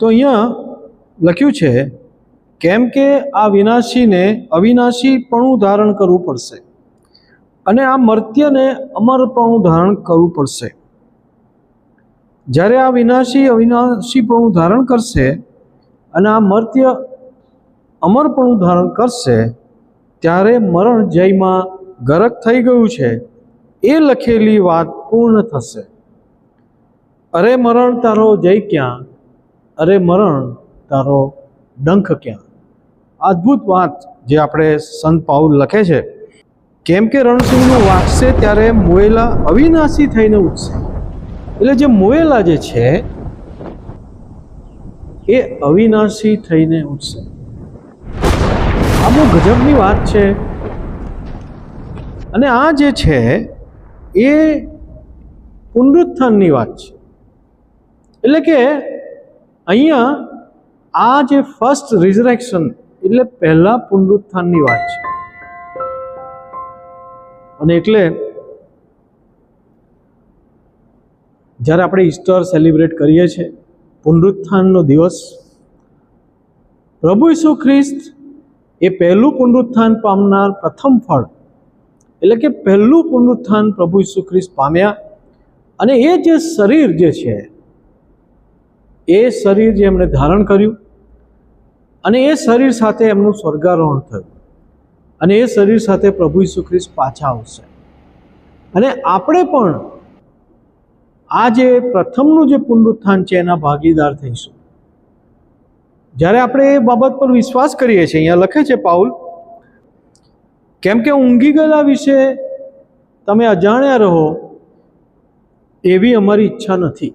તો અહીંયા લખ્યું છે, કેમ કે આ વિનાશીને અવિનાશીપણું ધારણ કરવું પડશે અને આ મર્ત્યને અમરપણું ધારણ કરવું પડશે. જ્યારે આ વિનાશી અવિનાશીપણું ધારણ કરશે અને આ મર્ત્ય અમરપણું ધારણ કરશે, ત્યારે મરણ જયમાં ગરક થઈ ગયું છે. એ લખેલી વાત પૂર્ણ થશે. અરે મરણ, તારો જય ક્યાં? અરે મરણ, તારો ડંખ ક્યાં? અદ્ભુત વાત જે આપણે સંત પાઉલ લખે છે. કેમ કે રણસિંહનું વાગશે ત્યારે મોયેલા અવિનાશી થઈને ઉઠશે. એટલે જે મોયેલા જે છે, એ અવિનાશી થઈને ઉઠશે. આ બહુ ગજબની વાત છે. અને આ જે છે, એ પુનરુત્થાનની વાત છે. એટલે કે અહીંયા આ જે ફર્સ્ટ રિઝરેક્શન એટલે પહેલા પુનરુત્થાનની વાત છે. અને એટલે જ્યારે આપણે ઈસ્ટર સેલિબ્રેટ કરીએ છીએ, પુનરુત્થાનનો દિવસ, પ્રભુ ઈસુ ખ્રિસ્ત એ પહેલું પુનરુત્થાન પામનાર પ્રથમ ફળ, એટલે કે પહેલું પુનરુત્થાન પ્રભુ ઈસુ ખ્રિસ્ત પામ્યા. અને એ જે શરીર જે છે એ શરીર જે એમણે ધારણ કર્યું અને એ શરીર સાથે એમનું સ્વર્ગારોહણ થયું. અને એ શરીર સાથે પ્રભુ ઈસુ ખ્રિસ્ત પાછા આવશે. અને આપણે પણ આ જે પ્રથમનું જે પુનરુત્થાન છે એના ભાગીદાર થઈશું. જ્યારે આપણે એ બાબત પર વિશ્વાસ કરીએ છીએ, અહીંયા લખે છે પાઉલ, કેમ કે ઊંઘી ગયેલા વિશે તમે અજાણ્યા રહો, એવી અમારી ઈચ્છા નથી.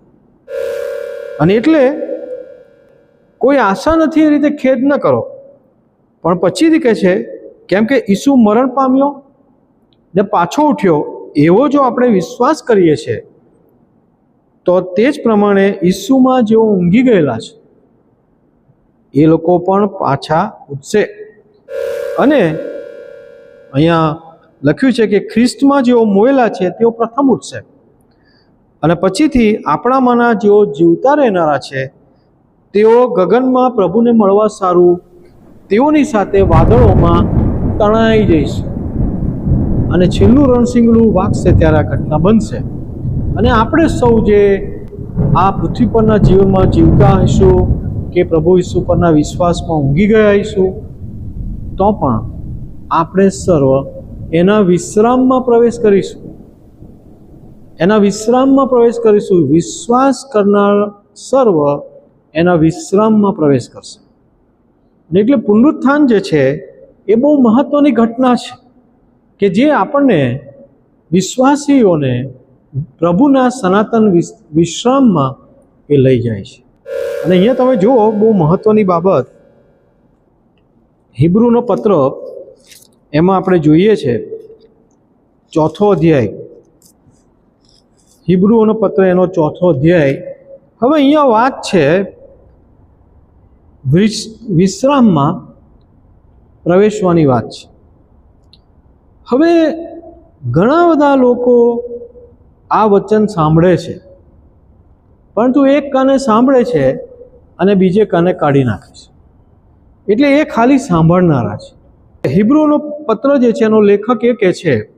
અને એટલે કોઈ આશા નથી એ રીતે ખેદ ન કરો. પણ પછીથી કહે છે, કેમ કે ઈસુ મરણ પામ્યો ને પાછો ઉઠ્યો, એવો જો આપણે વિશ્વાસ કરીએ છીએ તો તે જ પ્રમાણે ઈસુમાં જેઓ ઊંઘી ગયેલા છે, એ લોકો પણ પાછા ઉઠશે. અને અહીંયા લખ્યું છે કે ખ્રિસ્તમાં જેઓ મોયેલા છે, તેઓ પ્રથમ ઉઠશે. અને પછીથી આપણામાંના જેઓ જીવતા રહેનારા છે, તેઓ ગગનમાં પ્રભુને મળવા સારું, તેઓની સાથે વાદળોમાં તણાઈ જઈશું. અને છેલ્લું રણસિંગડું વાગશે ત્યારે આ ઘટના બનશે. અને આપણે સૌ જે આ પૃથ્વી પરના જીવનમાં જીવતા હશું કે પ્રભુ ઈસુ પરના વિશ્વાસમાં ઊંઘી ગયા હશું તો પણ આપણે સર્વ એના વિશ્રામમાં પ્રવેશ કરીશું. એના વિશ્રામમાં પ્રવેશ કરીશું. વિશ્વાસ કરનાર સર્વ એના વિશ્રામમાં પ્રવેશ કરશે. એટલે પુનરુત્થાન જે છે, એ બહુ મહત્ત્વની ઘટના છે કે જે આપણને વિશ્વાસીઓને પ્રભુના સનાતન વિશ્રામમાં એ લઈ જાય છે. અને અહીંયા તમે જુઓ, બહુ મહત્ત્વની બાબત. હિબ્રુનો પત્ર એમાં આપણે જોઈએ છે, ચોથો અધ્યાય. હિબ્રુઓનો પત્ર એનો ચોથો અધ્યાય. હવે અહીંયા વાત છે વિશ- વિશ્રામમાં પ્રવેશવાની વાત છે. હવે ઘણા બધા લોકો આ વચન સાંભળે છે. પરંતુ એક કાને સાંભળે છે અને બીજે કાને કાઢી નાખે છે. એટલે એ ખાલી સાંભળનારા છે. હિબ્રુનો પત્ર જે છે એનો લેખક એ કહે છે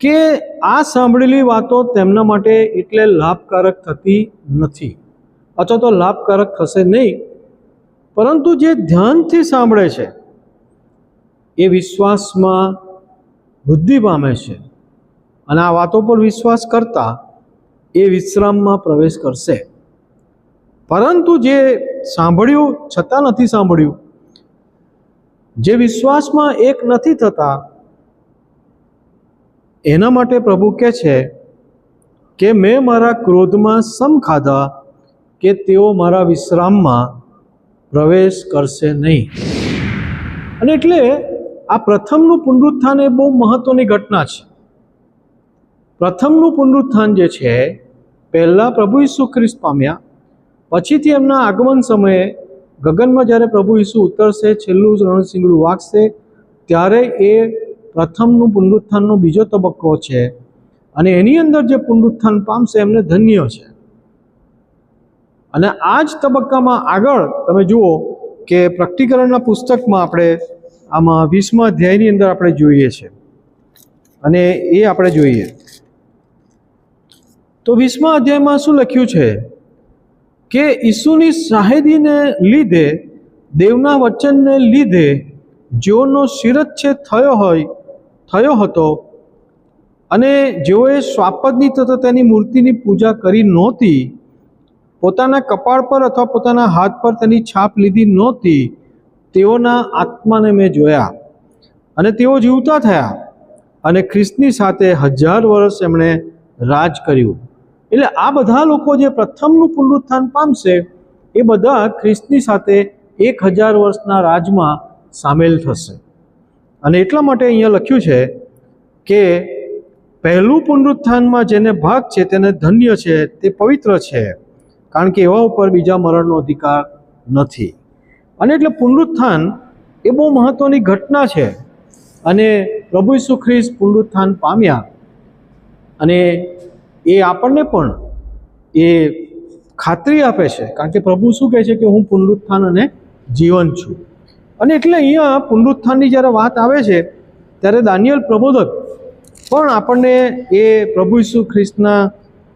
કે આ સાંભળેલી વાતો તેમના માટે એટલે લાભકારક થતી નથી. અથવા તો લાભકારક થશે નહીં. પરંતુ જે ધ્યાનથી સાંભળે છે, એ વિશ્વાસમાં વૃદ્ધિ પામે છે. અને આ વાતો પર વિશ્વાસ કરતા એ વિશ્રામમાં પ્રવેશ કરશે. પરંતુ જે સાંભળ્યું, છતાં નથી સાંભળ્યું, જે વિશ્વાસમાં એક નથી થતા એના માટે પ્રભુ કહે છે કે મેં મારા ક્રોધમાં સમ ખાધા કે તેઓ મારા વિશ્રામમાં પ્રવેશ કરશે નહીં. અને એટલે આ પ્રથમનું પુનરુત્થાન એ બહુ મહત્વની ઘટના છે. પ્રથમનું પુનરુત્થાન જે છે, પહેલાં પ્રભુ ઈસુ ખ્રિસ્ત પામ્યા, પછીથી એમના આગમન સમયે ગગનમાં જ્યારે પ્રભુ ઈસુ ઉતરશે, છેલ્લું રણસિંગડું વાગશે, ત્યારે એ પ્રથમનું પુનરુત્થાનનો બીજો તબક્કો છે અને એની અંદર જે પુનરુત્થાન પામશે એમને ધન્ય છે. અને આ જ તબક્કામાં આગળ તમે જુઓ કે પ્રકટીકરણના પુસ્તકમાં આપણે આમાં વીસમા અધ્યાયની અંદર આપણે જોઈએ છે. અને એ આપણે જોઈએ. તો વીસમા અધ્યાયમાં શું લખ્યું છે? કે ઈસુની શાહેદીને લીધે, દેવના વચનને લીધે જેઓનો શિરચ્છેદ થયો હોય થયો હતો. અને જેઓએ સ્વાપદની તથા તેની મૂર્તિની પૂજા કરી નહોતી, પોતાના કપાળ પર અથવા પોતાના હાથ પર તેની છાપ લીધી નહોતી, તેઓના આત્માને મેં જોયા. અને તેઓ જીવતા થયા. અને ખ્રિસ્તની સાથે હજાર વર્ષ એમણે રાજ કર્યું. એટલે આ બધા લોકો જે પ્રથમનું પુનરુત્થાન પામશે, એ બધા ખ્રિસ્તની સાથે એક હજાર વર્ષના રાજમાં સામેલ થશે. અને એટલા માટે અહીંયા લખ્યું છે કે પહેલું પુનરુત્થાનમાં જેને ભાગ છે તેને ધન્ય છે, તે પવિત્ર છે, કારણ કે એવા ઉપર બીજા મરણનો અધિકાર નથી. અને એટલે પુનરુત્થાન એ બહુ મહત્ત્વની ઘટના છે. અને પ્રભુ ઈસુ ખ્રિસ્ત પુનરુત્થાન પામ્યા. અને એ આપણને પણ એ ખાતરી આપે છે. કારણ કે પ્રભુ શું કહે છે કે હું પુનરુત્થાન અને જીવન છું. અને એટલે અહીંયા પુનરુત્થાનની જ્યારે વાત આવે છે, ત્યારે દાનિયલ પ્રબોધક પણ આપણને એ પ્રભુ ઈસુ ખ્રિસ્તના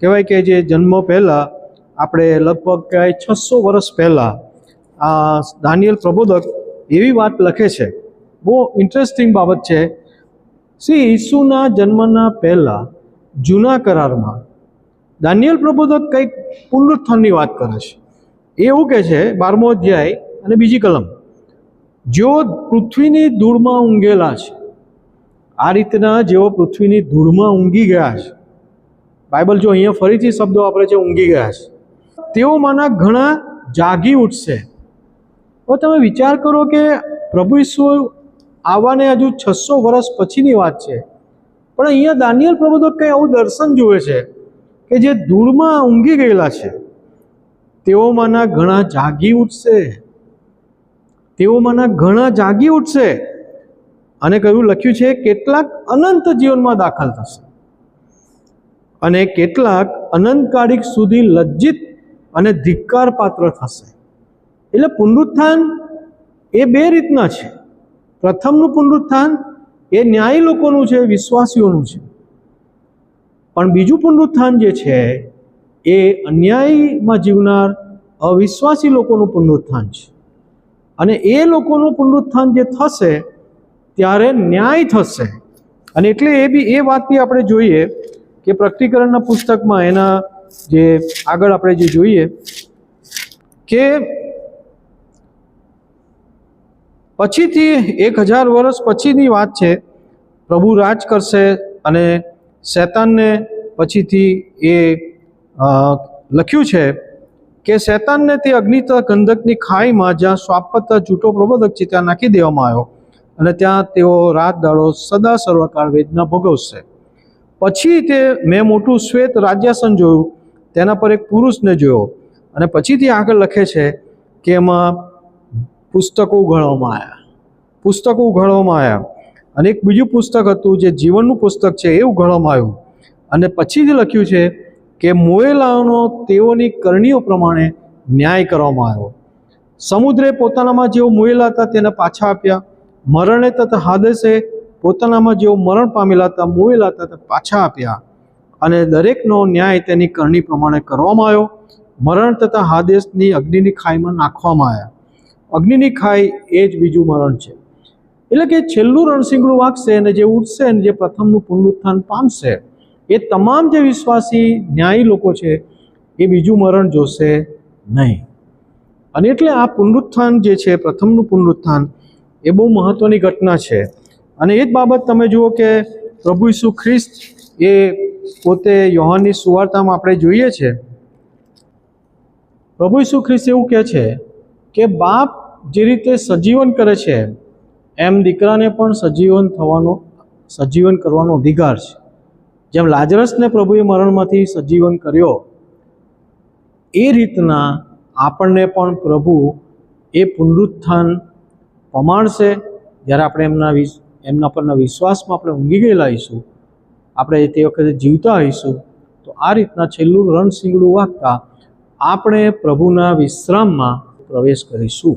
કહેવાય કે જે જન્મ પહેલાં, આપણે લગભગ કહેવાય છસો વર્ષ પહેલાં, આ દાનિયલ પ્રબોધક એવી વાત લખે છે. બહુ ઇન્ટરેસ્ટિંગ બાબત છે. શ્રી ઈસુના જન્મના પહેલાં જૂના કરારમાં દાનિયલ પ્રબોધક કંઈક પુનરુત્થાનની વાત કરે છે. એ એવું કહે છે, બારમો અધ્યાય અને બીજી કલમ. જેઓ પૃથ્વીની ધૂળમાં ઊંઘેલા છે. આ રીતના જેઓ પૃથ્વીની ધૂળમાં ઊંઘી ગયા છે. બાઇબલ જો અહીંયા ફરીથી શબ્દો વાપરે છે, ઊંઘી ગયા છે. તેઓમાંના ઘણા જાગી ઉઠશે. તો તમે વિચાર કરો કે પ્રભુ ઈશ્વર આવવાને હજુ છસો વર્ષ પછીની વાત છે. પણ અહીંયા દાનિયલ પ્રબોધક કંઈ આવું દર્શન જુએ છે કે જે ધૂળમાં ઊંઘી ગયેલા છે. તેઓમાંના ઘણા જાગી ઉઠશે. તેઓમાંના ઘણા જાગી ઉઠશે અને કહ્યું, લખ્યું છે, કેટલાક અનંત જીવનમાં દાખલ થશે. અને કેટલાક અનંતકાળિક સુધી લજ્જિત અને ધિક્કાર પાત્ર થશે. એટલે પુનરુત્થાન એ બે રીતના છે. પ્રથમનું પુનરુત્થાન એ ન્યાયી લોકોનું છે, વિશ્વાસીઓનું છે. પણ બીજું પુનરુત્થાન જે છે, એ અન્યાયમાં જીવનાર અવિશ્વાસી લોકોનું પુનરુત્થાન છે. અને એ લોકોનું પુનરુત્થાન જે થશે, ત્યારે ન્યાય થશે. અને એટલે એ બી, એ વાત બી આપણે જોઈએ કે પ્રકટીકરણના પુસ્તકમાં એના જે આગળ આપણે જે જોઈએ કે પછીથી એક હજાર વર્ષ પછીની વાત છે, પ્રભુ રાજ કરશે અને શૈતાનને પછીથી એ લખ્યું છે કે શૈતાનને તે અગ્નિત ગંધકની ખાઈમાં જ્યાં સ્વાપતા જૂઠો પ્રબોધક છે ત્યાં નાખી દેવામાં આવ્યો. અને ત્યાં તેઓ રાત દાડો સદા સર્વકાળ વેદના ભોગવશે. પછી તે મેં મોટું શ્વેત રાજ્યાસન જોયું, તેના પર એક પુરુષને જોયો. અને પછીથી આગળ લખે છે કે એમાં પુસ્તકો ઉઘાડવામાં આવ્યા. પુસ્તકો ઉઘાડવામાં આવ્યા. અને એક બીજું પુસ્તક હતું જે જીવનનું પુસ્તક છે એ ઉઘાડવામાં આવ્યું. અને પછીથી લખ્યું છે કે મોયેલાઓનો તેઓની કરણીઓ પ્રમાણે ન્યાય કરવામાં આવ્યો. સમુદ્રે પોતાનામાં જેઓ મોયેલા હતા તેને પાછા આપ્યા. મરણે તથા હાદસે પોતાનામાં જેઓ મરણ પામેલા હતા મોયેલા હતા તે પાછા આપ્યા. અને દરેકનો ન્યાય તેની કરણી પ્રમાણે કરવામાં આવ્યો. મરણ તથા હાદેશની અગ્નિની ખાઈમાં નાખવામાં આવ્યા. અગ્નિની ખાઈ એ જ બીજું મરણ છે. એટલે કે છેલ્લું રણસિંગડું વાગશે અને જે ઉઠશે અને જે પ્રથમનું પુનરુત્થાન પામશે એ તમામ જે વિશ્વાસી ન્યાયી લોકો છે, એ બીજું મરણ જોશે નહીં. અને એટલે આ પુનરુત્થાન જે છે, પ્રથમનું પુનરુત્થાન, એ બહુ મહત્ત્વની ઘટના છે. અને એ જ બાબત તમે જુઓ કે પ્રભુ ઈસુ ખ્રિસ્ત એ પોતે યોહાનની સુવાર્તામાં આપણે જોઈએ છે. પ્રભુ ઈસુ ખ્રિસ્ત એવું કહે છે કે બાપ જે રીતે સજીવન કરે છે, એમ દીકરાને પણ સજીવન થવાનો, સજીવન કરવાનો અધિકાર છે. જેમ લાજરસને પ્રભુએ મરણમાંથી સજીવન કર્યો, એ રીતના આપણને પણ પ્રભુ એ પુનરુત્થાન પ્રમાણશે જ્યારે આપણે એમના એમના પરના વિશ્વાસમાં આપણે ઊંઘી ગયેલા હોઈશું, આપણે તે વખતે જીવતા હોઈશું, તો આ રીતના છેલ્લું રણશીંગડું વાગતા આપણે પ્રભુના વિશ્રામમાં પ્રવેશ કરીશું.